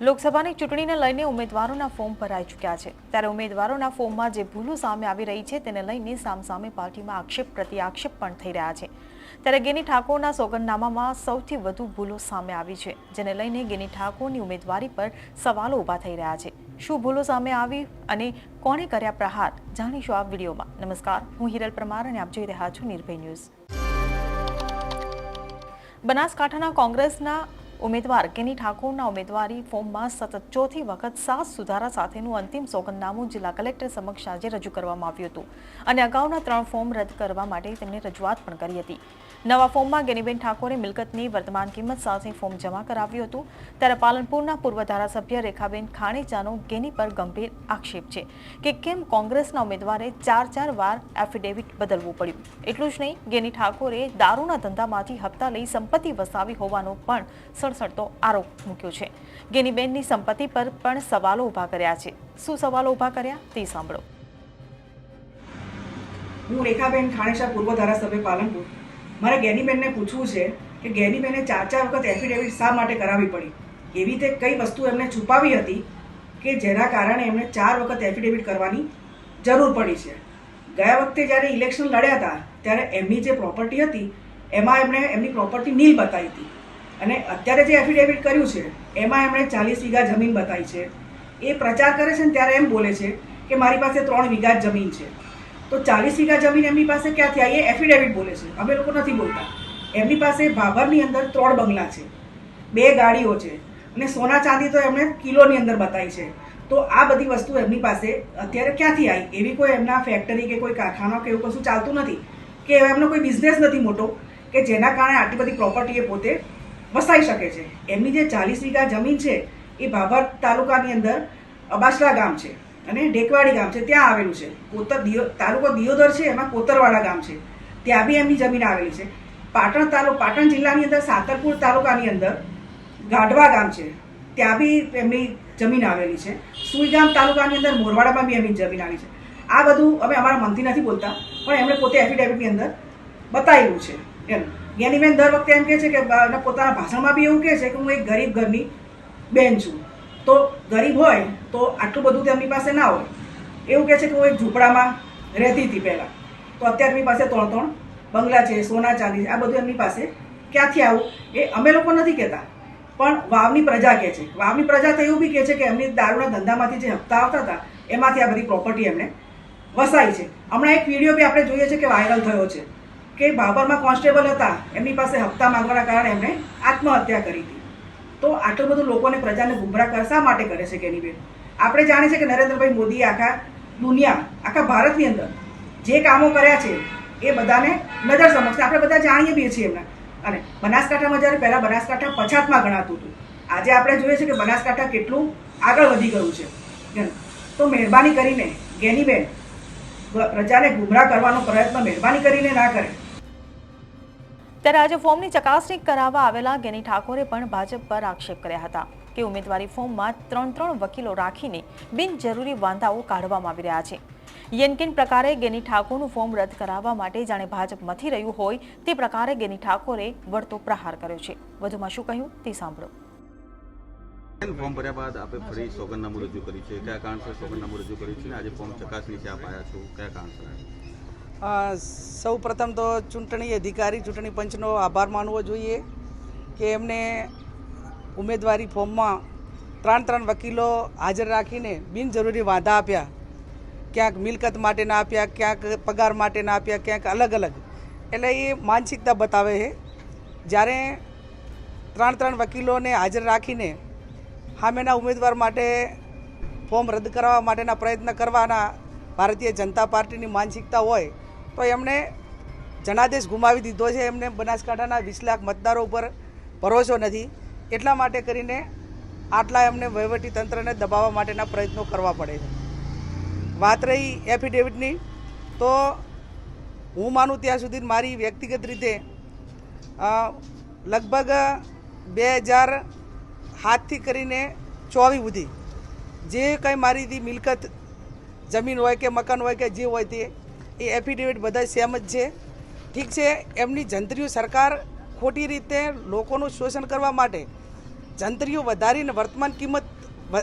લોકસભાની ચૂંટણીને લઈને ઉમેદવારોના ફોર્મ ભરાઈ ચૂક્યા છે. ત્યારે ઉમેદવારોના ફોર્મમાં જે ભૂલો સામે આવી રહી છે તેને લઈને સામસામે પાર્ટીમાં આક્ષેપ પ્રતિ આક્ષેપ પણ થઈ રહ્યા છે. ત્યારે ગેની ઠાકોરના સોગંદનામામાં સૌથી વધુ ભૂલો સામે આવી છે, જેને લઈને ગેની ઠાકોરની ઉમેદવારી પર સવાલો ઊભા થઈ રહ્યા છે. શું ભૂલો સામે આવી અને કોણે કર્યા પ્રહાર? જાણીશું આ વિડીયોમાં. નમસ્કાર, હું હિરલ પરમાર અને આપ જોઈ રહ્યા છો નિર્ભય ન્યૂઝ. બનાસકાંઠાના કોંગ્રેસના ઉમેદવાર કેની ઠાકોરના ઉમેદવારી ફોર્મમાં સતત ચોથી વખત સાત સુધારા સાથેનું અંતિમ સોગંદનામું જિલ્લા કલેક્ટર સમક્ષ આજે રજૂ કરવામાં આવ્યું હતું. અને અગાઉના ત્રણ ફોર્મ રદ કરવા માટે તેમણે રજૂઆત પણ કરી હતી. નવા ફોર્મમાં ગેનીબેન ઠાકોરે મિલકતની વર્તમાન કિંમત સાથે ફોર્મ જમા કરાવ્યું હતું. ત્યારે પાલનપુરના પૂર્વ ધારાસભ્ય રેખાબેન ખાણેચાનો ગેની પર ગંભીર આક્ષેપ છે કે કેમ કોંગ્રેસના ઉમેદવારે ચાર ચાર વાર એફિડેવિટ બદલવું પડ્યું. એટલું જ નહીં, ગેની ઠાકોરે દારૂના ધંધામાંથી હપ્તા લઈ સંપત્તિ વસાવી હોવાનો પણ સડસડતો આરોપ મૂક્યો છે. ગેનીબેનની સંપત્તિ પર પણ સવાલો ઊભા કર્યા છે. શું સવાલો ઊભા કર્યા? તે સાંભળો. હું રેખાબેન ખાણેશા પૂર્વ ધારાસભ્ય પાલનપુર. મારે ગેનીબેનને પૂછવું છે કે ગેનીબેને ચાર ચાર વખત એફિડેવિટ શા માટે કરાવવી પડી? એવી તે કઈ વસ્તુ એમને છુપાવી હતી કે જેના કારણે એમને ચાર વખત એફિડેવિટ કરવાની જરૂર પડી છે? ગયા વખતે જ્યારે ઇલેક્શન લડ્યા હતા, ત્યારે એમની જે પ્રોપર્ટી હતી, એમાં એમણે એમની પ્રોપર્ટી નીલ બતાવી હતી. અને અત્યારે જે એફિડેવિટ કર્યું છે, એમાં એમણે ચાલીસ વીઘા જમીન બતાવી છે. એ પ્રચાર કરે છે ને ત્યારે એમ બોલે છે કે મારી પાસે ત્રણ વીઘા જમીન છે. તો ચાલીસ વીઘા જમીન એમની પાસે ક્યાંથી આવી એ એફિડેવિટ બોલે છે. અમે લોકો નથી બોલતા. એમની પાસે ભાભરની અંદર ત્રણ બંગલા છે. બે ગાડીઓ છે. અને સોના ચાંદી તો એમણે કિલોની અંદર બતાવી છે. તો આ બધી વસ્તુ એમની પાસે અત્યારે ક્યાંથી આવી? એવી કોઈ એમના ફેક્ટરી કે કોઈ કારખાના કે એવું કશું ચાલતું નથી? કે એમનો કોઈ બિઝનેસ નથી મોટો? કે જેના કારણે આટલી બધી પ્રોપર્ટી એ પોતે વસાઈ શકે છે. એમની જે ચાલીસ વીઘા જમીન છે, એ ભાભર તાલુકાની અંદર અબાસલા ગામ છે અને ઢેકવાડી ગામ છે. ત્યાં આવેલું છે. કોતર દિયો, તાલુકો દિયોદર છે, એમાં કોતરવાડા ગામ છે. ત્યાં બી એમની જમીન આવેલી છે. પાટણ તાલુકો પાટણ જિલ્લાની અંદર સાતરપુર તાલુકાની અંદર ગાઢવા ગામ છે. ત્યાં બી એમની જમીન આવેલી છે. સુઈગામ તાલુકાની અંદર મોરવાડામાં બી એમની જમીન આવી છે. આ બધું અમે અમારા મનથી નથી બોલતા, પણ એમણે પોતે એફિડેવિટની અંદર બતાવેલું છે. એમ. જ્ઞાનીબેન દર વખતે એમ કહે છે કે પોતાના ભાષણમાં બી એવું કહે છે કે હું એક ગરીબ ઘરની બેન છું. તો ગરીબ હોય તો આટલું બધું તેમની પાસે ના હોય. એવું કહે છે કે હું એક ઝૂંપડામાં રહેતી હતી પહેલાં. તો અત્યારે એમની પાસે ત્રણ ત્રણ બંગલા છે, સોના ચાંદી આ બધું એમની પાસે ક્યાંથી આવું? એ અમે લોકો નથી કહેતા. પણ વાવની પ્રજા કહે છે. વાવની પ્રજા તો એવું બી કહે છે કે એમની દારૂના ધંધામાંથી જે હપ્તા આવતા હતા, એમાંથી આ બધી પ્રોપર્ટી એમને વસાઈ છે. હમણાં એક વીડિયો બી આપણે જોઈએ છે કે વાયરલ થયો છે. કે ભાવરમાં કોન્સ્ટેબલ હતા, એમની પાસે હપ્તા માંગવાના કારણે એમણે આત્મહત્યા કરી હતી. તો આટલું બધું લોકોને પ્રજાને ગુમરાહ કર શા માટે કરે છે કેની બેન? આપણે જાણીએ છીએ કે નરેન્દ્રભાઈ મોદીએ આખા દુનિયા, આખા ભારતની અંદર જે કામો કર્યા છે, એ બધાને નજર સમક્ષ. આપણે બધા જાણીએ બી છીએ એમના. અને બનાસકાંઠામાં જ્યારે પહેલાં બનાસકાંઠા પછાતમાં ગણાતું હતું, આજે આપણે જોઈએ છીએ કે બનાસકાંઠા કેટલું આગળ વધી ગયું છે. તો મહેરબાની કરીને ગેનીબેન પ્રજાને ગુમરાહ કરવાનો પ્રયત્ન મહેરબાની કરીને ના કરે. ત્યારે આજે ફોર્મની ચકાસણી કરાવવા આવેલા ગેની ઠાકોરે પણ ભાજપ પર આક્ષેપ કર્યા હતા કે ઉમેદવારી ફોર્મમાં ત્રણ ત્રણ વકીલો રાખીને બિનજરૂરી વાંધાઓ કાઢવામાં આવી રહ્યા છે. યનકિન પ્રકારે ગેની ઠાકોરનું ફોર્મ રદ કરાવવા માટે જાણે ભાજપ મથી રહ્યું હોય તે પ્રકારે ગેની ઠાકોરે વળતો પ્રહાર કર્યો છે. વધુમાં શું કહ્યું તે સાંભળો. ફોર્મ ભર્યા બાદ આપે ફરી સોગંદનામું રજૂ કર્યું છે. કયા કારણસર સોગંદનામું રજૂ કર્યું છે આજે ફોર્મ ચકાસણી છે આપ આવ્યા છો? કયા કારણસર? સૌ પ્રથમ તો ચૂંટણી અધિકારી, ચૂંટણી પંચનો આભાર માનવો જોઈએ કે એમને ઉમેદવારી ફોર્મમાં ત્રણ ત્રણ વકીલો હાજર રાખીને બિનજરૂરી વાંધા આપ્યા. ક્યાંક મિલકત માટેના આપ્યા, ક્યાંક પગાર માટેના આપ્યા, ક્યાંક અલગ અલગ. એટલે એ માનસિકતા બતાવે છે. જ્યારે ત્રણ ત્રણ વકીલોને હાજર રાખીને સામેના ઉમેદવાર માટે ફોર્મ રદ કરવા માટેના પ્રયત્ન કરવાના ભારતીય જનતા પાર્ટીની માનસિકતા હોય તો એમણે જનાદેશ ગુમાવી દીધો છે. એમને બનાસકાંઠાના વીસ લાખ મતદારો ઉપર ભરોસો નથી. એટલા માટે કરીને આટલા એમને તંત્રને દબાવવા માટેના પ્રયત્નો કરવા પડે છે. વાત રહી એફિડેવિટની, તો હું માનું ત્યાં સુધી મારી વ્યક્તિગત રીતે લગભગ બે હજાર હાથથી કરીને ચોવી સુધી જે કંઈ મારી દી મિલકત જમીન હોય કે મકાન હોય કે જે હોય તે એ એફિડેવિટ બધા સેમ જ છે. ઠીક છે, એમની જંત્રીઓ સરકાર ખોટી રીતે લોકોનું શોષણ કરવા માટે જંત્રીઓ વધારીને વર્તમાન કિંમત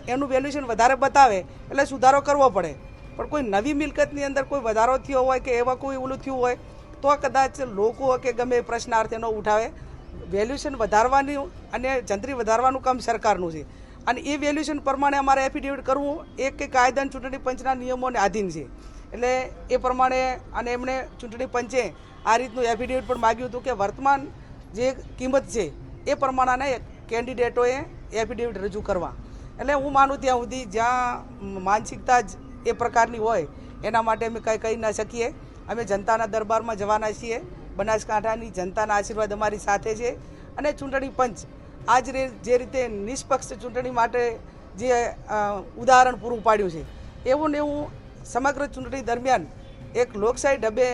એનું વેલ્યુએશન વધારે બતાવે એટલે સુધારો કરવો પડે. પણ કોઈ નવી મિલકતની અંદર કોઈ વધારો થયો હોય કે એવા કોઈ ઓલું થયું હોય, તો કદાચ લોકો કે ગમે પ્રશ્નાર્થ એનો ઉઠાવે. વેલ્યુએશન વધારવાની અને જંત્રી વધારવાનું કામ સરકારનું છે. અને એ વેલ્યુએશન પ્રમાણે અમારે એફિડેવિટ કરવું એક કે કાયદા ચૂંટણી પંચના નિયમોને આધીન છે. એટલે એ પ્રમાણે અને એમણે ચૂંટણી પંચે આ રીતનું એફિડેવિટ પણ માગ્યું હતું કે વર્તમાન જે કિંમત છે, એ પ્રમાણેના કેન્ડિડેટોએ એફિડેવિટ રજૂ કરવા. એટલે હું માનું ત્યાં સુધી જ્યાં માનસિકતા જ એ પ્રકારની હોય, એના માટે અમે કંઈ કહી ન શકીએ. અમે જનતાના દરબારમાં જવાના છીએ. બનાસકાંઠાની જનતાના આશીર્વાદ અમારી સાથે છે. અને ચૂંટણી પંચ આજ રે, જે રીતે નિષ્પક્ષ ચૂંટણી માટે જે ઉદાહરણ પૂરું પાડ્યું છે, એવું ને એવું સમગ્ર ચૂંટણી દરમિયાન એક લોકશાહી ઢબે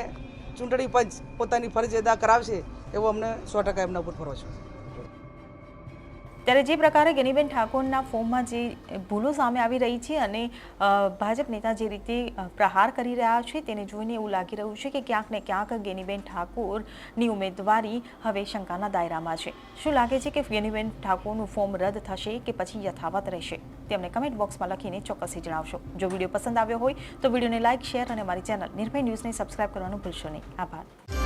ચૂંટણી પંચ પોતાની ફરજ અદા કરાવશે એવો અમને સો ટકા એમના ઉપર ભરોસો. છે ત્યારે જે પ્રકારે ગેનીબેન ઠાકોરના ફોર્મમાં જે ભૂલો સામે આવી રહી છે અને ભાજપ નેતા જે રીતે પ્રહાર કરી રહ્યા છે તેને જોઈને એવું લાગી રહ્યું છે કે ક્યાંક ને ક્યાંક ગેનીબેન ઠાકોરની ઉમેદવારી હવે શંકાના દાયરામાં છે. શું લાગે છે કે ગેનીબેન ઠાકોરનું ફોર્મ રદ થશે કે પછી યથાવત રહેશે? તેમને કમેન્ટ બોક્સમાં લખીને ચોક્કસથી જણાવશો. જો વીડિયો પસંદ આવ્યો હોય તો વિડીયોને લાઇક શેર અને મારી ચેનલ નિર્ભય ન્યૂઝને સબસ્ક્રાઇબ કરવાનું ભૂલશો નહીં. આભાર.